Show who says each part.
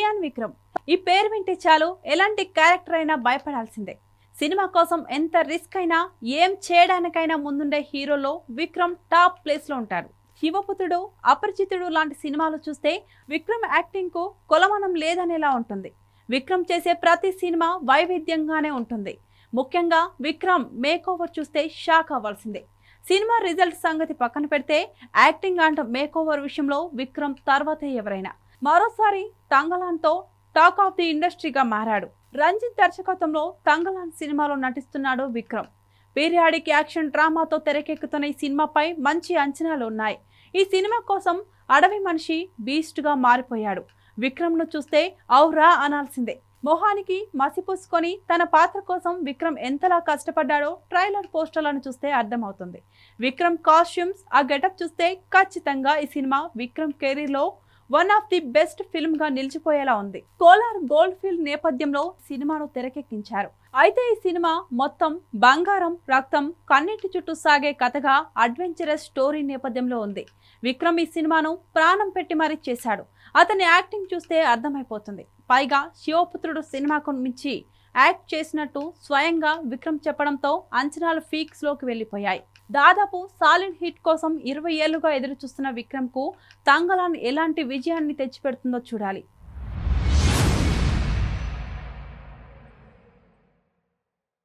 Speaker 1: కియాన్ విక్రమ్. ఈ పేరు వింటే చాలు ఎలాంటి క్యారెక్టర్ అయినా భయపడాల్సిందే. సినిమా కోసం ఎంత రిస్క్ అయినా ఏం చేయడానికైనా ముందుండే హీరోలో విక్రమ్ టాప్ ప్లేస్లో ఉంటారు ఉంటాడు. శివపుత్రుడు అపరిచితుడు లాంటి సినిమాలు చూస్తే విక్రమ్ యాక్టింగ్కు కొలమానం లేదనేలా ఉంటుంది. విక్రమ్ చేసే ప్రతి సినిమా వైవిధ్యంగానే ఉంటుంది. ముఖ్యంగా విక్రమ్ మేకోవర్ చూస్తే షాక్ అవ్వాల్సిందే. సినిమా రిజల్ట్ సంగతి పక్కన పెడితే యాక్టింగ్ అండ్ మేకోవర్ విషయంలో విక్రమ్ తర్వాతే ఎవరైనా. మరోసారి తంగలాన్తో టాక్ ఆఫ్ ది ఇండస్ట్రీగా మారాడు. రంజిత్ దర్శకత్వంలో తంగలాన్ సినిమాలో నటిస్తున్నాడు విక్రమ్. పీరియాడిక్ యాక్షన్ డ్రామాతో తెరకెక్కుతున్న ఈ సినిమాపై మంచి అంచనాలు ఉన్నాయి. ఈ సినిమా కోసం అడవి మనిషి బీస్ట్గా మారిపోయాడు. విక్రమ్ను చూస్తే ఔరా అనాల్సిందే. మొహానికి మసిపూసుకొని తన పాత్ర కోసం విక్రమ్ ఎంతలా కష్టపడ్డాడో ట్రైలర్ పోస్టర్లను చూస్తే అర్థమవుతుంది. విక్రమ్ కాస్ట్యూమ్స్ ఆ గెటప్ చూస్తే ఖచ్చితంగా ఈ సినిమా విక్రమ్ కెరీర్లో వన్ ఆఫ్ ది బెస్ట్ ఫిల్మ్గా నిలిచిపోయేలా ఉంది. కోలార్ గోల్డ్ ఫీల్డ్ నేపథ్యంలో సినిమాను తెరకెక్కించారు. అయితే ఈ సినిమా మొత్తం బంగారం రక్తం కన్నిటి చుట్టూ సాగే కథగా అడ్వెంచరస్ స్టోరీ నేపథ్యంలో ఉంది. విక్రమ్ ఈ సినిమాను ప్రాణం పెట్టి మరీ చేశాడు. అతని యాక్టింగ్ చూస్తే అర్థమైపోతుంది. పైగా శివపుత్రుడు సినిమాకు మించి యాక్ట్ చేసినట్టు స్వయంగా విక్రమ్ చెప్పడంతో అంచనాలు ఫీక్స్లోకి వెళ్ళిపోయాయి. దాదాపు సాలిడ్ హిట్ కోసం ఇరవై ఏళ్ళుగా ఎదురు చూస్తున్న విక్రమ్కు తంగలాన్ ఎలాంటి విజయాన్ని తెచ్చిపెడుతుందో చూడాలి.